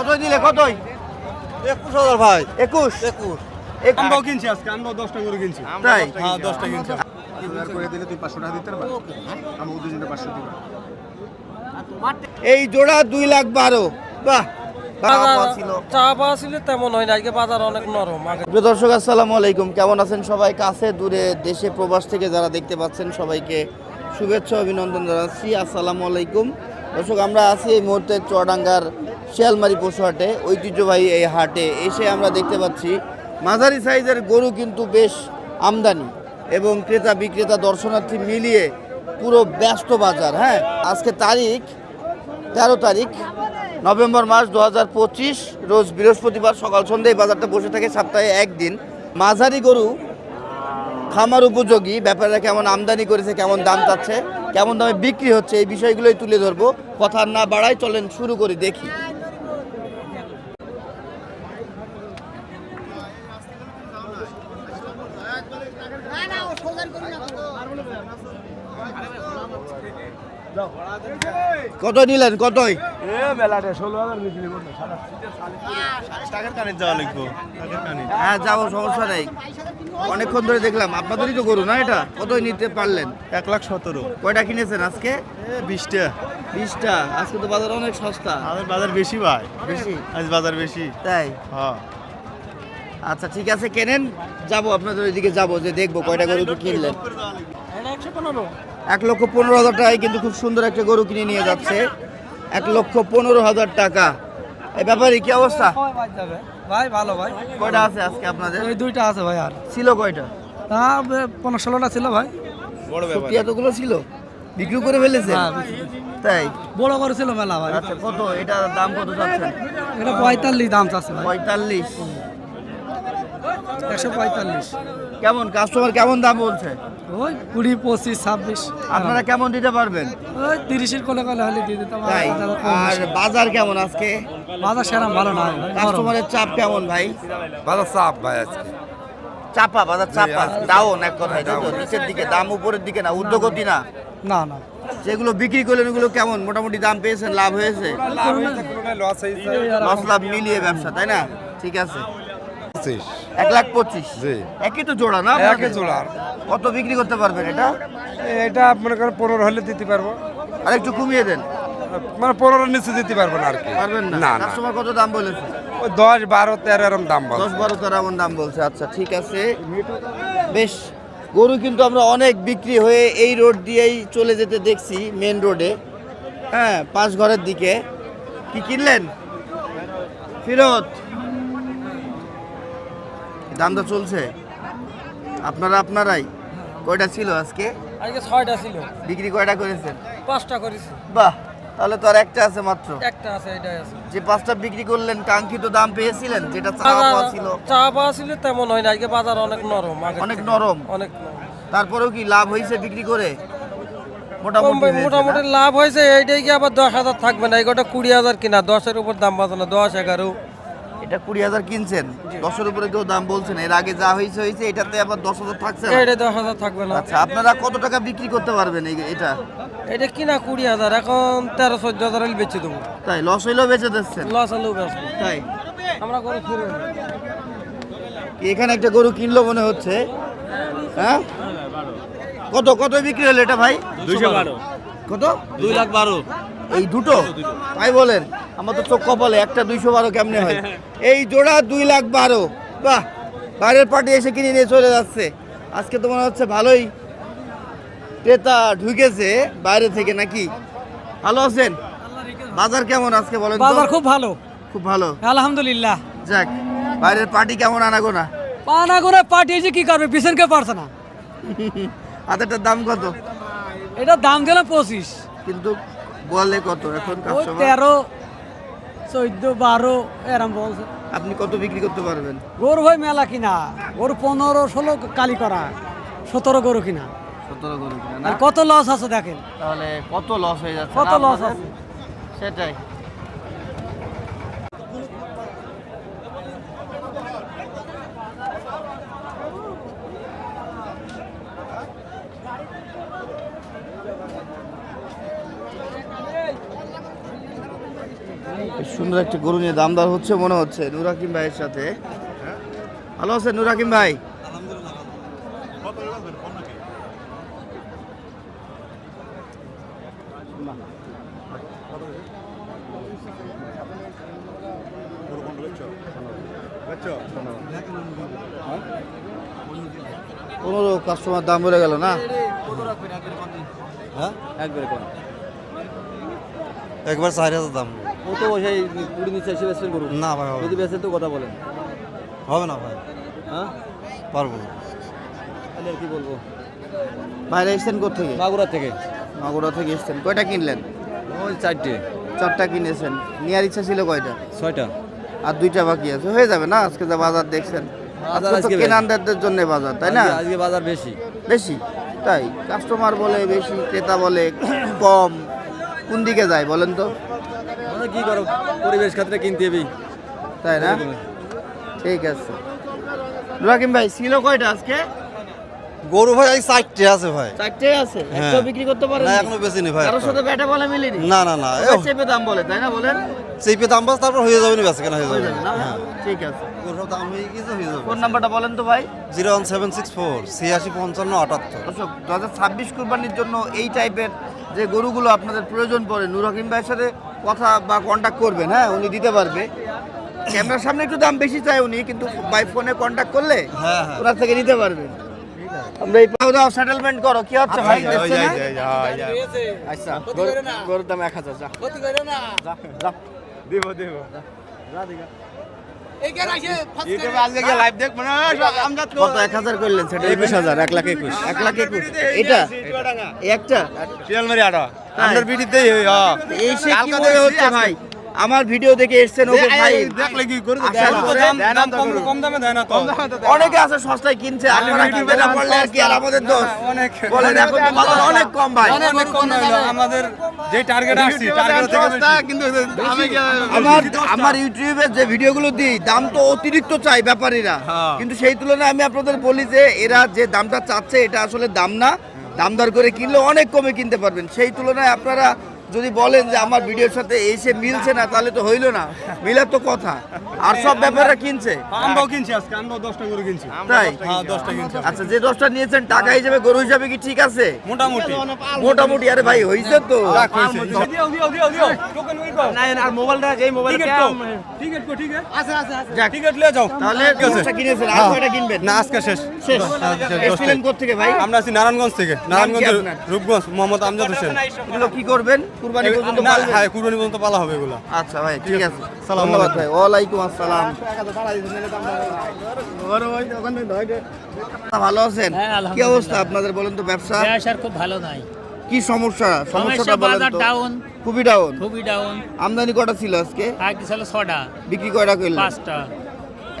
কতই দিলে কতই? একুশ হাজার ভাই। একুশ? একুশ। আমরাও কিনছি আজকে আমরাও দশটা করে কিনছি। তাই? হ্যাঁ দশটা কিনছি। করে দিলে তুই পাঁচশো টাকা দিতে পারবি আমি দুজনে পাঁচশো দিব এই জোড়া দুই লাখ বারো। বাহ বাহ। ছিল চা পাওয়া ছিল তেমন হয় না আজকে বাজার অনেক নরম আগে। প্রিয় দর্শক আসসালামু আলাইকুম। কেমন আছেন সবাই? কাছে দূরে দেশে প্রবাস থেকে যারা দেখতে পাচ্ছেন সবাইকে শুভেচ্ছা অভিনন্দন জানাচ্ছি। আসসালামু আলাইকুম। দর্শক আমরা আছি এই মুহূর্তে চুয়াডাঙ্গার শিয়ালমারি পশু হাটে, ঐতিহ্যবাহী এই হাটে এসে আমরা দেখতে পাচ্ছি, মাঝারি সাইজের গরু কিন্তু বেশ আমদানি এবং ক্রেতা বিক্রেতা দর্শনার্থী মিলিয়ে পুরো ব্যস্ত বাজার হ্যাঁ? আজকে তারিখ, তেরো তারিখ, নভেম্বর মাস দু হাজার পঁচিশ, রোজ বৃহস্পতিবার সকাল সন্ধ্যায় বাজারটা বসে থাকে সপ্তাহে একদিন। মাঝারি গরু খামার উপযোগী, ব্যাপারীরা কেমন আমদানি করেছে, কেমন দাম চাচ্ছে, কেমন দামে বিক্রি হচ্ছে, এই বিষয়গুলোই তুলে ধরবো। কথা না বাড়াই চলেন শুরু করে, দেখি। কত নিলেন? কতই? হ্যাঁ যাব সমস্যা নেই। অনেকক্ষণ ধরে দেখলাম আপনাদেরই তো গরু না এটা? কতই নিতে পারলেন? এক লাখ সতেরো। কয়টা কিনেছেন আজকে? বিশটা। বিশটা। আজকে তো বাজার অনেক সস্তা। আমাদের বাজার বেশি ভাই। বেশি? আজ বাজার বেশি। তাই? হ্যাঁ। আচ্ছা ঠিক আছে কেনেন? যাব আপনাদের ওইদিকে যাব যে দেখব কয়টা গরু তো কিনলেন। এক লক্ষ পনেরো হাজার টাকায় কিন্তু খুব সুন্দর একটা গরু কিনে নিয়ে যাচ্ছে। এক লক্ষ পনেরো হাজার টাকা। এই ব্যাপারে কি অবস্থা? ভাই ভালো ভাই। কয়টা আছে আজকে আপনাদের? ওই দুইটা আছে ভাই আর। ছিল কয়টা? তা পনেরো ষোলোটা ছিল ভাই। সত্যি এতগুলো ছিল? বিক্রি করে ফেলেছে? হ্যাঁ, তাই? বড় করে ছিল মেলা ভাই। আচ্ছা কত? এটার দাম কত চাচ্ছেন? এটা পঁয়তাল্লিশ দাম চাচ্ছে পঁয়তাল্লিশ। একশো পঁয়তাল্লিশ। কেমন? কাস্টমার কেমন দাম বলছে? ওই কুড়ি পঁচিশ ছাব্বিশ। আপনারা কেমন দিতে পারবেন? ওই তিরিশের কোলে হলে দিয়ে দিতাম তাই? আর। বাজার কেমন আজকে? বাজার সেরাম ভালো না কাস্টমারের চাপ কেমন ভাই? ভালো চাপ ভাই আজকে। চাপা বাজার চাপা। ডাউন এক কথায় নিচের দিকে দাম উপরের দিকে না উদ্যোগতি না? না না। যেগুলো বিক্রি করলেন ওগুলো কেমন? মোটামুটি দাম পেয়েছেন লাভ হয়েছে? লস লাভ মিলিয়ে ব্যবসা তাই না? ঠিক আছে। এক লাখ পঁচিশ। জি। একই তো জোড়া না একই জোড়ার। কত বিক্রি করতে পারবেন এটা? এটা মনে করেন পনেরো হলে দিতে পারব। আর একটু কমিয়ে দেন। মানে পনেরো নিচে দিতে পারব না আর কি। পারবেন না? না কাস্টমার কত দাম বলেছে? ওই দশ বারো তেরো এরম দাম বল দশ বারো তেরো এমন দাম বলছে। আচ্ছা ঠিক আছে। বেশ গরু কিন্তু আমরা অনেক বিক্রি হয়ে এই রোড দিয়েই চলে যেতে দেখছি মেন রোডে হ্যাঁ পাঁচ ঘরের দিকে। কি কিনলেন? ফিরত দামটা চলছে। আপনারা আপনারাই। কয়টা ছিল আজকে? আজকে ছয়টা ছিল। বিক্রি কয়টা করেছেন? পাঁচটা করেছি। বাহ তাহলে তো আর একটা আছে মাত্র। একটা আছে এটাই আছে। যে পাঁচটা বিক্রি করলেন কাঙ্ক্ষিত দাম পেয়েছিলেন যেটা চাওয়া পাওয়া ছিল? চা পাওয়া ছিল তেমন হয় না। আজকে বাজার অনেক নরম অনেক নরম। অনেক তারপরেও কি লাভ হয়েছে বিক্রি করে? মোটামুটি মোটামুটি লাভ হয়েছে এইটাই কি আবার দশ হাজার থাকবে না? এগোটা কুড়ি হাজার কিনা দশের উপর দাম বাঁচে না দশ এগারো। এটা কুড়ি হাজার কিনছেন? দশের উপরে কেউ দাম বলছেন এর আগে যা হয়েছে হয়েছে এটাতে আবার দশ হাজার থাকছে না? এইটা দশ হাজার থাকবে না। আচ্ছা আপনারা কত টাকা বিক্রি করতে পারবেন এই- এটা? এটা কিনা কুড়ি হাজার এখন তেরো চোদ্দ হাজার হলে বেচে দেবো। তাই লস হইলেও বেঁচে দিচ্ছেন? লস হলেও বেচবো। তাই। আমরা করে ফিরে এখানে একটা গরু কিনলো মনে হচ্ছে? হ্যাঁ? কত কত বিক্রি হলো এটা ভাই? দুইশো বারো। কত? দুই লাখ বারো। এই দুটো? তাই বলেন আমার তো চোখ কপালে একটা দুইশো বারো কেমনে হয়? এই জোড়া দুই লাখ বারো। বাহ বাইরের পার্টি এসে কিনে নিয়ে চলে যাচ্ছে। আজকে তো মনে হচ্ছে ভালোই। ক্রেতা ঢুকেছে বাইরে থেকে নাকি? ভালো আছেন? বাজার কেমন আজকে বলেন বাজার খুব ভালো। খুব ভালো? আলহামদুলিল্লাহ। যাক বাইরের পার্টি কেমন আনাগোনা? আনাগোনা পার্টি এসে কি করবে? পিছনকে পারছে না। হাতেরটার দাম কত? এটা দাম দিলাম পঁচিশ। কিন্তু বলে কত? এখন কাস্টমার তেরো চোদ্দ বারো এরম বলছে। আপনি কত বিক্রি করতে পারবেন? গরু ভাই মেলা কিনা? গরু পনেরো ষোলো কালি করা। সতেরো গরু কিনা। সতেরো গরু কিনা আর কত লস আছে দেখেন? তাহলে কত লস হয়ে যাচ্ছে কত লস আছে? সেটাই। সুন্দর একটা গরু নিয়ে দামদার হচ্ছে মনে হচ্ছে, নুরাকিম ভাইয়ের সাথে। ভালো আছেন নুরাকিম ভাই? পনেরো কাস্টমার দাম বলে গেল না? একবার চার হাজার দাম। ও তো সেই কুড়ি নিচে এসে বেসেন করুন না ভাই যদি বেসেন তো কথা বলেন। হবে না ভাই। হ্যাঁ? পারব। না তাহলে আর কি বলব? বাইরে এসছেন থেকে মাগুরা থেকে। মাগুরা থেকে এসছেন। কয়টা কিনলেন? ওই চারটে। চারটা কিনেছেন। নেওয়ার ইচ্ছা ছিল কয়টা? ছয়টা। আর দুইটা বাকি আছে। হয়ে যাবে না? আজকে যা বাজার দেখছেন। আজকে। কেনানদারদের জন্য বাজার তাই না? আজকে বাজার বেশি। বেশি? তাই। কাস্টমার বলে বেশি ক্রেতা বলে কম। কোন দিকে যায় বলেন তো? মানে কি করো পরিবেশ খাতে কিনতে হবে তাই না? ঠিক আছে। রাকিম ভাই ছিল কয়টা আজকে? গরু ভাই এই চারটে আছে ভাই। চারটে আছে? হ্যাঁ। একটা বিক্রি করতে পারেন না এখনও বেশি নি ভাই কারোর। সাথে ব্যাটা বলে মিলেনি? না না না ওই চেপে দাম বলে তাই না বলেন? চেপে দাম বাস তারপর হয়ে যাবে না বেশি কেন হয়ে যাবে। না? হ্যাঁ। ঠিক আছে। গরুর দাম হয়ে গেছে হয়ে যাবে। ফোন নাম্বারটা বলেন তো ভাই। Zero one seven six four ছিয়াশি পঞ্চান্ন আটাত্তর। দু হাজার ছাব্বিশ কুরবানির জন্য এই টাইপের যে গরুগুলো আপনাদের প্রয়োজন পড়ে নুর হাকিম ভাইয়ের সাথে কথা বা কন্ট্যাক্ট করবেন হ্যাঁ উনি দিতে পারবে। ক্যামেরার সামনে একটু দাম বেশি চায় উনি কিন্তু বাই ফোনে কন্ট্যাক্ট করলে হ্যাঁ, হ্যাঁ। ওনার থেকে নিতে পারবেন আমরা এই দাও সেটেলমেন্ট করো কি হচ্ছে ভাই? দেখছে না? আচ্ছা গরুর দাম এক হাজার যা। যা, যা। দেব দেব। কত এক হাজার করলেন সেটা একুশ হাজার এক লাখ একুশ এক লাখ একুশ। এটা? একটা? শিয়ালমারি আটা আপনার বিটিতেই হ্যাঁ এই সে কি হচ্ছে ভাই। আমার ভিডিও দেখে এসছেন ওকে ভাই দেখলে কি করে আসার পরে কম দামে দেয় না তো? অনেকে আছে সস্তায় কিনছে আপনারা কিনতে না পারলে আর কি? আর আমাদের দোষ? অনেক বলেন এখন তো বাজার অনেক কম ভাই। অনেক কম হলো আমাদের যে টার্গেট আসছে টার্গেট থেকে বেশি। কিন্তু আমি আমার আমার ইউটিউবে যে ভিডিওগুলো দিই দাম তো অতিরিক্ত চাই ব্যাপারীরা। হ্যাঁ। কিন্তু সেই তুলনায় আমি আপনাদের বলি যে এরা যে দামটা চাচ্ছে এটা আসলে দাম না। দাম দর করে কিনলে অনেক কমে কিনতে পারবেন। সেই তুলনায় আপনারা যদি বলেন যে আমার ভিডিওর সাথে এসে মিলছে না তাহলে তো হইল না। মিলার তো কথা। আর সব ব্যাপাররা কিনছে? আমরাও কিনছি আজকে আমরাও দশটা গরু কিনছি। তাই? হ্যাঁ দশটা কিনছি। আচ্ছা যে দশটা নিয়েছেন টাকা হিসেবে গরু হিসাবে কি ঠিক আছে? মোটামুটি। মোটামুটি আরে ভাই হয়েছে তো। আমরা আছি নারায়ণগঞ্জ থেকে। নারায়ণগঞ্জ আপনার? রূপগঞ্জ মোহাম্মদ আমজাদ হোসেন। কি করবেন? কুরবানি পর্যন্ত? হ্যাঁ কুরবানি পর্যন্ত পালা হবে এগুলো। আচ্ছা ভাই ঠিক আছে। সালাম ধন্যবাদ ভাই ওয়ালাইকুম আসসালাম। ভালো আছেন? হ্যাঁ, কি অবস্থা আপনাদের বলেন তো ব্যবসা? ব্যবসার খুব ভালো নাই। কি সমস্যা? সমস্যাটা বলেন তো। ডাউন খুবই ডাউন খুবই ডাউন আমদানি কটা ছিল আজকে? আগে ছিল ছটা। বিক্রি কয়টা করলেন? পাঁচটা।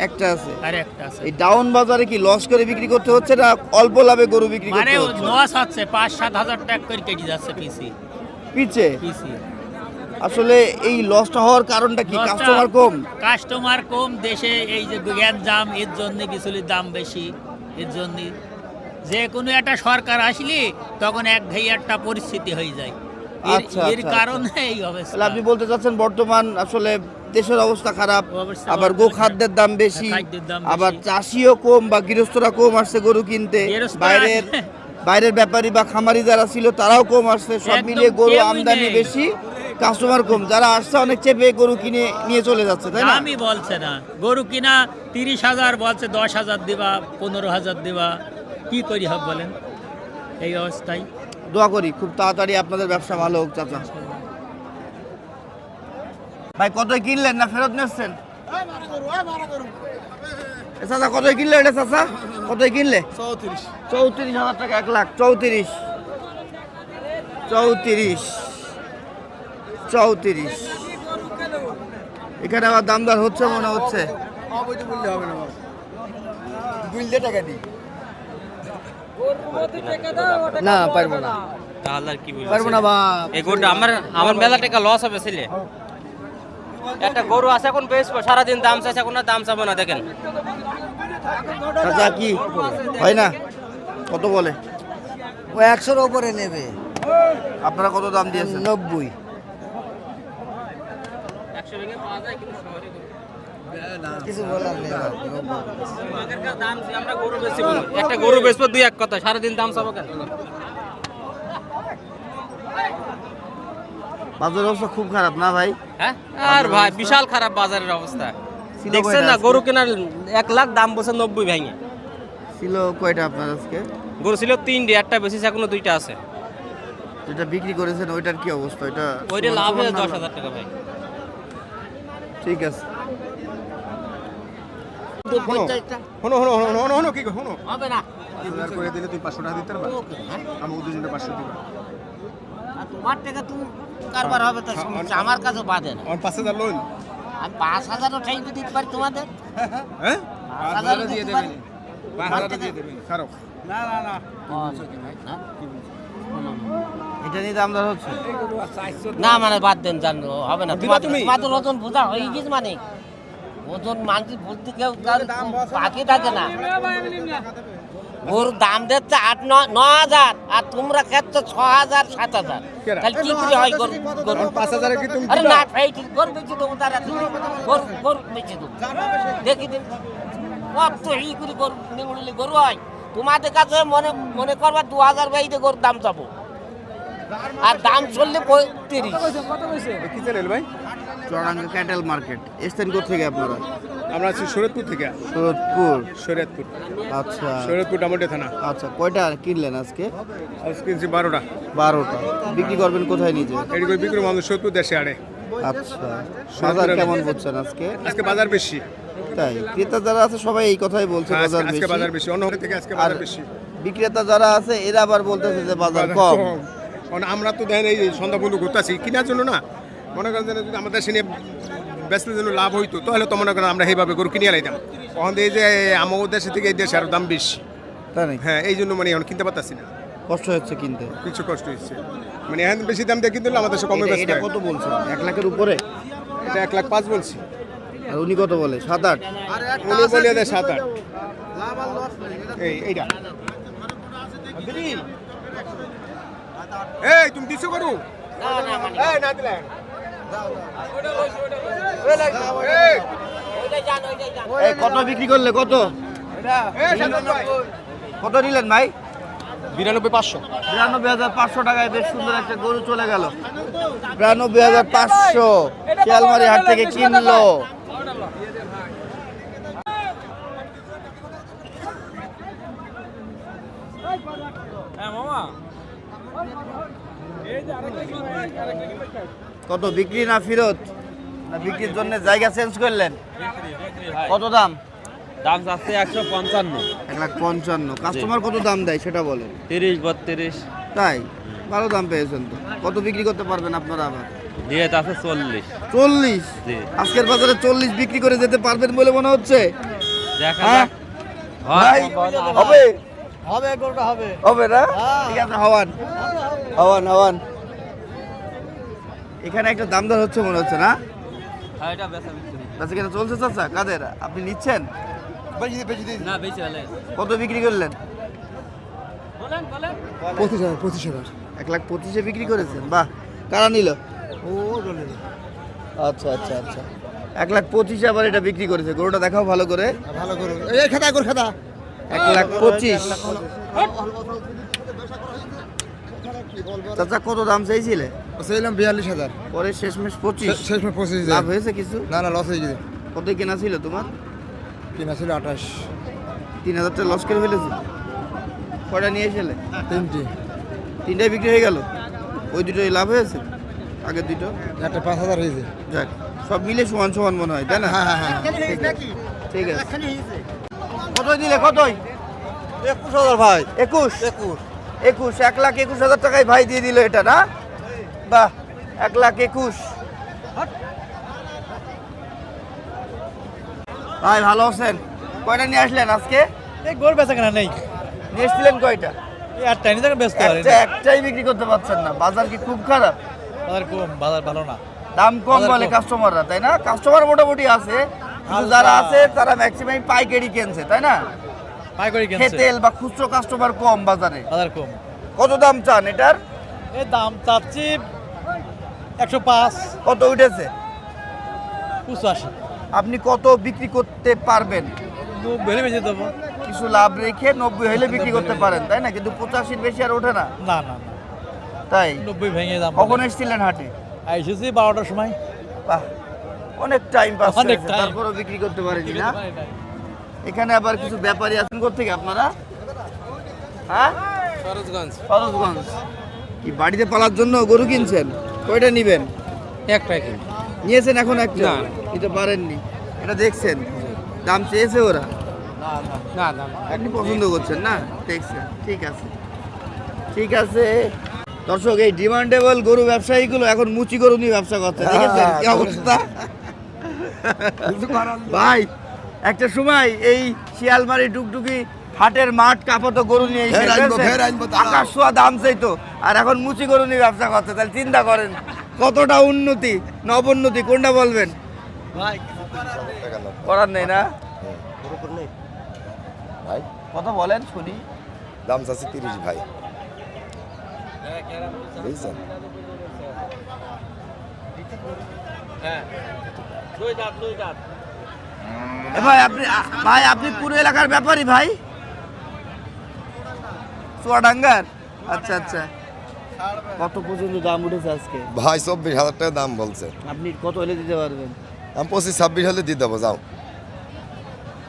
একটা আছে। আর একটা আছে। এই ডাউন বাজারে কি লস করে বিক্রি করতে হচ্ছে না অল্প লাভে গরু বিক্রি মানে করতে হচ্ছে? নস হচ্ছে পাঁচ সাত হাজার টাকা করে কেজি যাচ্ছে পিসি। পিছে? আসলে এই লসটা হওয়ার কারণটা কি? কাস্টমার কম? কাস্টমার কম দেশে এই যে গ্যাঞ্জাম এর জন্য বিচুলির দাম বেশি এর জন্য। যে কোনো একটা সরকার আসলে তখন এক ঘেয়ে একটা পরিস্থিতি হয়ে যায়। এর- আচ্ছা, এর আচ্ছা, কারণে এই অবস্থা। আপনি বলতে চাচ্ছেন বর্তমান আসলে দেশের অবস্থা খারাপ আবার গো খাদ্যের দাম বেশি আবার চাষিও কম বা গৃহস্থরা কম আসছে গরু কিনতে বাইরের। বাইরের ব্যাপারী বা খামারি যারা ছিল তারাও কম আসছে। সব মিলিয়ে গরু আমদানি বেশি কাস্টমার কম। যারা আসছে অনেক চেপে গরু কিনে নিয়ে চলে যাচ্ছে তাই না? আমি বলছে না। গরু কিনা তিরিশ হাজার বলছে দশ হাজার দিবা পনেরো হাজার দিবা। কি করি হবে বলেন? এই অবস্থায়। দোয়া করি খুব তাড়াতাড়ি আপনাদের ব্যবসা ভালো হোক চাচা। ভাই কত কিনলেন না ফেরত নিচ্ছেন? চাচা কত কিনলে এটা চাচা? কত কিনলে? চৌত্রিশ। চৌত্রিশ হাজার টাকা এক লাখ। চৌত্রিশ। চৌত্রিশ। চৌত্রিশ। এখানে আবার দামদার হচ্ছে মনে হচ্ছে? না পারব না। কি বলব? পারব না বা আমার আমার মেলা টাকা লস হবে ছেলে। একটা গরু আছে এখন বেশ সারাদিন দাম চাইছে এখন আর দাম চাবো না দেখেন। চাচা কি? হয় না? কত বলে? ও একশোর ওপরে নেবে। আপনারা কত দাম দিয়েছেন? নব্বই। একশো ভেঙে পাওয়া যায় কিন্তু শহরে কিছু বলার নেই ভাই। আমাদের কাছে দাম যে আমরা গরু বেশি বলি। একটা গরু বেচবো দুই এক কথা সারাদিন দাম চাবো কেন? বাজার অবস্থা খুব খারাপ না ভাই? হ্যাঁ? আর ভাই বিশাল খারাপ বাজারের অবস্থা। দেখছেন না গরু কেনার এক লাখ দাম বসে নব্বই ভেঙে। ছিল কয়টা আপনার আজকে? গরু ছিল তিনটে একটা বেশি এখনও দুইটা আছে। যেটা বিক্রি করেছেন ওইটার কি অবস্থা? ওইটা ওইটা লাভ হয়েছে দশ হাজার টাকা ভাই। ঠিক আছে। শোনো শোনো শোনো কি হবে না। করে দিলে তুমি পাঁচশো টাকা দিতে পারবা? আমি দুজনে পাঁচশো দিবা। আর তোমার টাকা তুমি কারবার হবে তো সমস্যা, আমার কাছে বাদে না। আমার পাঁচ হাজার লোন আমি পাঁচ হাজারও ঠেক দিতে পারি তোমাদের। হ্যাঁ? পাঁচ হাজারও দিতে পারি। পাঁচ হাজার দিয়ে দেবেন। এটা নিয়ে দাম দর হচ্ছে না মানে বাদ দেন জানো হবে না। তোমাদের ওজন বোঝা হয়ে গেছে মানে। ওজন মানুষ বুঝতে কেউ বাকি থাকে না। ওর দাম দিচ্ছে আট ন হাজার আর তোমরা খেচ্ছ ছ হাজার সাত হাজার তাহলে কি করে হয় গরু গরু? পাঁচ হাজার কি তুমি আরে না ভাই ঠিক গরু বেঁচে দেবো তারা গরু গরু বেঁচে দেবো। দেখি দিন কত ই করে গরু নিগুড়ি গরু হয়। তোমাদের কাছে মনে মনে করবা দু হাজার বাইতে গরুর দাম যাব। আর দাম চললে পঁয়ত্রিশ কি চ্যানেল ভাই? চড়াঙ্গা ক্যাটেল মার্কেট এসছেন থেকে আপনারা? আমরা আছি শরীয়তপুর থেকে। সুরতপুর শরীয়তপুর আচ্ছা। শরীয়তপুর ডামোটে থানা। আচ্ছা কয়টা কিনলেন আজকে? আজ কিনছি বারোটা। বারোটা। বিক্রি করবেন কোথায় নিজে? এটি করে বিক্রি মানুষ সত্তর দেশে আড়ে। আচ্ছা। বাজার কেমন বুঝছেন আজকে? আজকে বাজার বেশি। তাই ক্রেতা যারা আছে সবাই এই কথাই বলছে হ্যাঁ, বাজার আজকে আজকে বাজার বেশি। বেশি অন্য থেকে আজকে বাজার বেশি। বিক্রেতা যারা আছে এরা আবার বলতেছে যে বাজার কম। কারণ আমরা তো দেখেন এই সন্ধ্যা বন্ধু ঘুরতেছি কেনার জন্য না মনে করেন যে যদি আমাদের সিনে বেচলে জন্য লাভ হইতো তাহলে তো মনে করেন আমরা সেইভাবে গরু কিনে লাইতাম তখন এই যে আমার দেশে থেকে এই দেশে আরও দাম বেশি। তাই হ্যাঁ এই জন্য মানে এখন কিনতে পারতাছি না। কষ্ট হচ্ছে কিনতে? কিছু কষ্ট হচ্ছে। মানে এখন বেশি দাম দিয়ে কিনতে হলে আমাদের দেশে কমে এটা- হয়। কত বলছেন? এক লাখের উপরে? এটা এক লাখ পাঁচ বলছি। আর উনি কত বলে? সাত আট? উনি দেয় সাত আট। এই এইটা। এই তুমি দিছো করু? এই না দিলে এই। এই কত বিক্রি করলে কত? কত নিলেন ভাই? বিরানব্বই পাঁচশো। বিরানব্বই হাজার পাঁচশো টাকায় বেশ সুন্দর একটা গরু চলে গেল। বিরানব্বই হাজার পাঁচশো শিয়ালমারি হাট থেকে কিনলো। কত বিক্রি না ফেরত? না বিক্রির জন্য জায়গা চেঞ্জ করলেন? কত দাম? দাম যাচ্ছে একশো পঞ্চান্ন। এক লাখ পঞ্চান্ন। কাস্টমার কত দাম দেয় সেটা বলেন। তিরিশ বত্রিশ। তাই? ভালো দাম পেয়েছেন তো। কত বিক্রি করতে পারবেন আপনারা আবার? দিয়ে আছে চল্লিশ। চল্লিশ? আজকের বাজারে চল্লিশ বিক্রি করে যেতে পারবেন বলে মনে হচ্ছে? দেখা হ্যাঁ? হবে। হবে গরুটা হবে। হবে না? ঠিক আছে হওয়ান। হওয়ান হওয়ান। এখানে একটা দাম দর হচ্ছে মনে হচ্ছে না? আচ্ছা কেন চলছে চাচা? কাদের? আপনি নিচ্ছেন? না বেশি হলে কত বিক্রি করলেন? পঁচিশ হাজার পঁচিশ হাজার। এক লাখ পঁচিশে বিক্রি করেছেন? বাহ কারা নিল? ও আচ্ছা আচ্ছা আচ্ছা। এক লাখ পঁচিশে আবার এটা বিক্রি করেছে। গরুটা দেখাও ভালো করে। ভালো করে। এই খাতা কর খাতা। এক লাখ পঁচিশ। চাচা কত দাম চাইছিলে? চাইলাম বিয়াল্লিশ হাজার। পরে শেষমেশ পঁচিশ। শেষ মেশ পঁচিশ লাভ হয়েছে কিছু? না না লস হয়ে গেছে। কত কেনা ছিল তোমার? কিনা ছিল আঠাশ। তিন হাজার টাকা লস করে ফেলেছে? কয়টা নিয়ে এসেলে? তিনটি। তিনটাই বিক্রি হয়ে গেল? ওই দুটোই লাভ হয়েছে? আগের দুটো? একটা পাঁচ হাজার হয়েছে। যাক সব মিলে সমান সমান মনে হয় তাই না? হ্যাঁ হ্যাঁ হ্যাঁ। ঠিক আছে। কতই দিলে কতই? একুশ হাজার ভাই। একুশ? একুশ। একুশ এক লাখ একুশ হাজার টাকায় ভাই দিয়ে দিল এটা না? বাহ এক লাখ একুশ। ভাই ভালো আছেন? কয়টা নিয়ে আসলেন আজকে? এই গরু বেচা কেনা নেই। নিয়ে এসছিলেন কয়টা? এই আটটা ব্যস্ত একটা একটাই বিক্রি করতে পারছেন না। বাজার কি খুব খারাপ? বাজার কম বাজার ভালো না। দাম কম বলে কাস্টমাররা তাই না? কাস্টমার মোটামুটি আছে। যারা আছে তারা ম্যাক্সিমাম পাইকারি কিনছে তাই না? পাই করে কিনছে। খেতেল বা খুচরো কাস্টমার কম বাজারে। বাজার কম। কত দাম চান এটার? এই দাম চাচ্ছি একশো পাঁচ। কত উঠেছে? পঁচাশি। আপনি কত বিক্রি করতে পারবেন? ভেলে বেঁচে দেবো কিছু লাভ রেখে নব্বই হলে বিক্রি করতে পারেন তাই না? কিন্তু পঁচাশির বেশি আর ওঠে না। না না না। তাই? নব্বই ভেঙে দাম কখন এসেছিলেন হাটে? এসেছি বারোটার সময়। বাহ অনেক টাইম পাস করেছে, time। বিক্রি করতে পারেনি না? এখানে আবার কিছু ব্যাপারী আছেন থেকে আপনারা? হ্যাঁ? সরোজগঞ্জ। সরোজগঞ্জ। কি বাড়িতে পালার জন্য গরু কিনছেন? কয়টা নিবেন? একটাই কিন। নিয়েছেন এখন একটা? না। পারেননি। এটা দেখছেন? দাম চেয়েছে ওরা? না দাম আপনি পছন্দ করছেন না? দেখছেন। ঠিক আছে। ঠিক আছে। দর্শক এই ডিমান্ডেবল গরু ব্যবসায়ীগুলো এখন মুচি গরু নিয়ে ব্যবসা করছে। দেখেছেন কি অবস্থা? ভাই একটা সময় এই শিয়ালমারি টুকটুকি হাটের মাঠ কাপত গরু নিয়ে। আকাশ ছোঁয়া দাম চাইতো আর এখন মুচি গরু নিয়ে ব্যবসা করছে। তাহলে চিন্তা করেন কতটা উন্নতি নবোন্নতি কোনটা বলবেন? করার নেই না? ভাই। কথা বলেন শুনি। দাম চাচ্ছে তিরিশ ভাই। বুঝছেন? এ ভাই আপনি ভাই আপনি পুরো এলাকার ব্যাপারই ভাই? চুয়াডাঙ্গার? আচ্ছা আচ্ছা। কত পর্যন্ত দাম উঠেছে আজকে? ভাই চব্বিশ হাজার টাকা দাম বলছে। আপনি কত হলে দিতে পারবেন? আমি পঁচিশ ছাব্বিশ হলে দিয়ে দেবো যাও।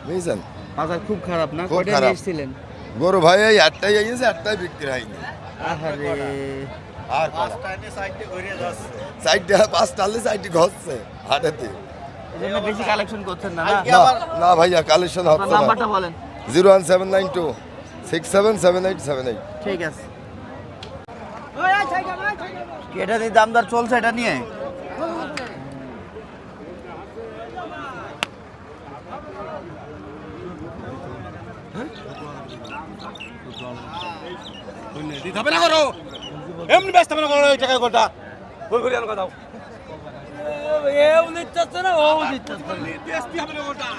বুঝছেন? বাজার খুব খারাপ না? খুব খারাপ। গরু ভাই এই আটটাই আইছে আটটাই বিক্রি হয়নি। আহারে। আর সাইডটা পাঁচটা হলে সাইডটি ঘষছে হাটেতে। বেশি কালেকশন করছেন না না? না না ভাইয়া কালেকশন হচ্ছে নাম্বারটা বলেন। Zero one seven nine two six seven seven eight seven eight. ঠিক আছে। এটা দিয়ে দামদার চলছে এটা নিয়ে? দিতে হবে না করো? এমনি ব্যস্ত হবে না করো টাকা গোটা করে আনো দাও এও দিচ্ছে না ও দিচ্ছে ব্যস্ত হবে না গোটা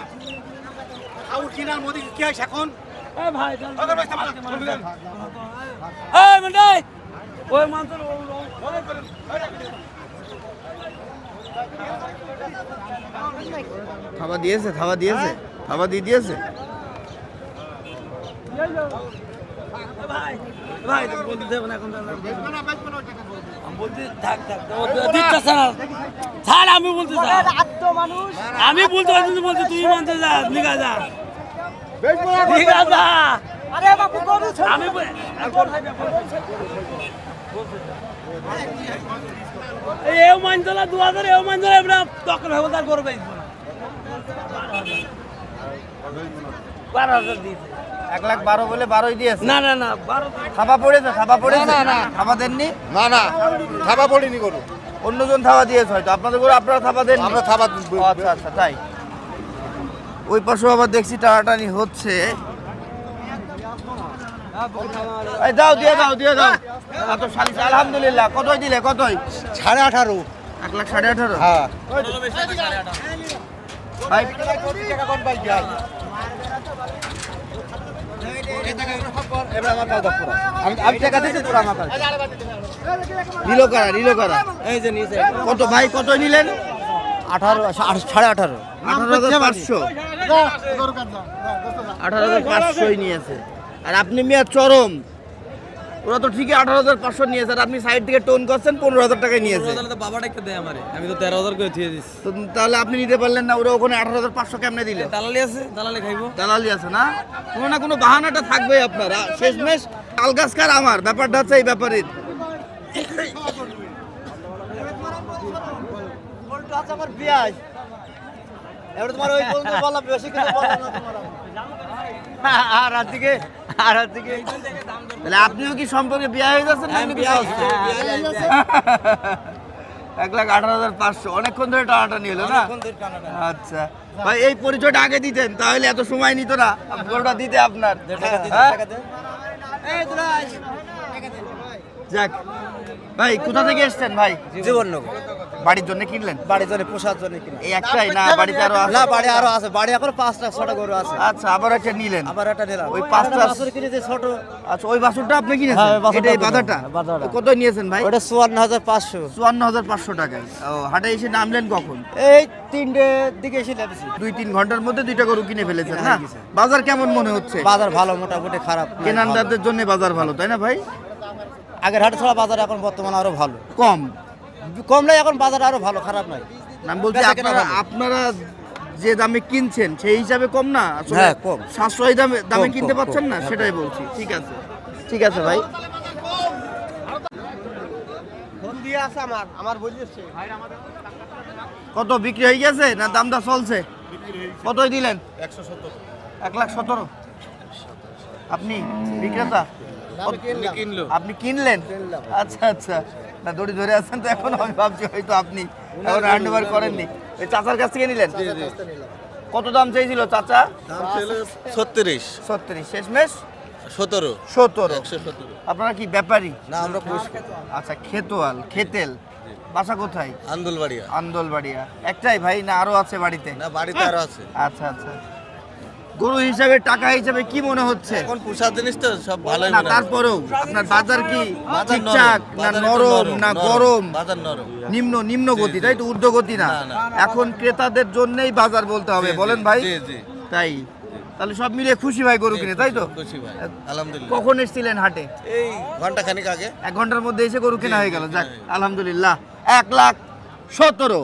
আউট কিনার মোদি কি এখন? এ ভাই ওকে ব্যস্ত হবে না এই মন্ডাই ওই মানতো খাবার দিয়েছে খাবার দিয়েছে খাবার দিয়ে দিয়েছে। আমি বলতে আমি বলতে বলতে তুই মানতে যা নিগা যা। নিগা যা। আরে বাবু আমি এও মানতো না দু হাজার এও মানতো না এবার দখল হয়ে তার গরু বেচবো না। বারো হাজার দিয়েছে। এক লাখ বারো বলে বারোই দিয়েছে। না না না বারো থাবা পড়েছে থাবা পড়েছে? না না। থাবা দেননি? না না থাবা পড়িনি গরু অন্যজন থাবা দিয়েছে হয়তো। আপনাদের করে আপনারা থাবা দেন আমরা থাবা আচ্ছা আচ্ছা তাই। ওই পাশে আবার দেখছি টানাটানি হচ্ছে। এই দাও দিয়ে দাও দিয়ে দাও। কত সালিস আলহামদুলিল্লাহ। কতই দিলে কতই? সাড়ে আঠারো। এক লাখ সাড়ে আঠারো? হ্যাঁ। ভাই আমি টাকা দিচ্ছি তোরা আমার নিলো করা নিলো করা এই যে নিচে কত ভাই, কত নিলেন? আঠারো সাড়ে আঠারো। আঠারো হাজার পাঁচশো। আঠারো হাজার পাঁচশোই নিয়েছে। আর আপনি মেয়াদ চরম। ওরা তো ঠিকই আঠারো হাজার পাঁচশো নিয়েছে আর আপনি সাইড থেকে টোন করছেন পনেরো হাজার টাকায় নিয়েছে। বাবাটা একটা দেয় আমার। আমি তো তেরো হাজার করে দিয়ে দিচ্ছি তো তাহলে আপনি নিতে পারলেন না ওরা ওখানে আঠারো হাজার পাঁচশো কেমনে দিলে? দালালি আছে দালালি খাইবো। দালালি আছে না? কোনো না কোনো বাহানাটা থাকবেই আপনার। শেষমেশ আলগাসকার আমার ব্যাপারটা হচ্ছে এই ব্যাপারের আমার বিয়াজ। এবার তোমার ওই বললাম বেশি কিছু বললাম না তোমার। আর আজকে আর আজকে তাহলে আপনিও কি সম্পর্কে বিয়ে হয়ে যাচ্ছেন নাকি বিয়ে হচ্ছে। এক লাখ আঠারো হাজার পাঁচশো। অনেকক্ষণ ধরে টানাটানি হলো না? আচ্ছা। ভাই এই পরিচয়টা আগে দিতেন তাহলে এত সময় নিত না। গরুটা দিতে আপনার। হ্যাঁ? যাক। ভাই কোথা থেকে এসছেন ভাই? জীবননগর। বাড়ির জন্য কিনলেন? বাড়ির জন্য পোষার জন্য কিনা এই একটাই না বাড়িতে আরও আছে? না বাড়ি আরও আছে বাড়ি এখন পাঁচটা ছটা গরু আছে। আচ্ছা আবার একটা নিলেন। আবার একটা নিলাম। ওই পাঁচটা- বাছুর কিনেছে ছোট। আচ্ছা ওই বাছুরটা আপনি কিনেছেন? হ্যাঁ, কিনেছি। বাজারটা? বাজারটা। কত নিয়েছেন ভাই? ওটা চুয়ান্ন হাজার পাঁচশো। চুয়ান্ন হাজার পাঁচশো টাকায়। ও হাটে এসে নামলেন কখন? এই তিনটে দিকে এসে লেগেছি দুই তিন ঘণ্টার মধ্যে দুইটা গরু কিনে ফেলেছেন না? বাজার কেমন মনে হচ্ছে? বাজার ভালো মোটামুটি খারাপ। কেনানদারদের জন্য বাজার ভালো তাই না ভাই? আগের হাটে ছাড়া বাজার এখন বর্তমানে আরও ভালো। কম। কম নাই এখন বাজার আরও ভালো খারাপ নাই না, আমি বলছি আপনারা আপনারা যে দামে কিনছেন সেই হিসাবে কম না? আসলে হ্যাঁ, কম। সাশ্রয়ী দামে দামে কিনতে পাচ্ছেন না? হ্যাঁ, সেটাই বলছি। ঠিক আছে। ঠিক আছে ভাই। কত বিক্রি হয়ে গেছে না দামটা চলছে? কতই দিলেন? এক লাখ সতেরো। আপনি বিক্রেতা? আপনি কিনলেন? আচ্ছা আচ্ছা। না দড়ি ধরে আছেন তো এখন আমি ভাবছি হয়তো আপনি এখন হ্যান্ড ওভার করেননি। ওই চাচার কাছ থেকে নিলেন? কত দাম চাইছিল চাচা? ছত্রিশ। ছত্রিশ। শেষমেশ? সতেরো। সতেরো। আপনারা কি ব্যাপারী? না আমরা আচ্ছা খেতোয়াল খেতেল। বাসা কোথায়? আন্দোলবাড়িয়া। আন্দোলবাড়িয়া। একটাই ভাই না আরও আছে বাড়িতে? না বাড়িতে আরও আছে। আচ্ছা আচ্ছা। গরু হিসাবে টাকা হিসাবে কি মনে হচ্ছে? এখন পোষার জিনিস তো সব ভালোই না তারপরেও আপনার বাজার কি বাজার নরম, ঠিকঠাক না নরম না গরম? বাজার নরম। নিম্ন নিম্ন গতি তাই তো ঊর্ধ্ব গতি না। এখন ক্রেতাদের জন্যই বাজার বলতে হবে বলেন ভাই। তাই? তাহলে সব মিলিয়ে খুশি ভাই গরু কিনে তাই তো? খুশি ভাই আলহামদুলিল্লাহ। কখন এসেছিলেন হাটে? এই ঘণ্টা খানিক আগে। এক ঘণ্টার মধ্যে এসে গরু কেনা হয়ে গেল যাক আলহামদুলিল্লাহ। এক লাখ সতেরো।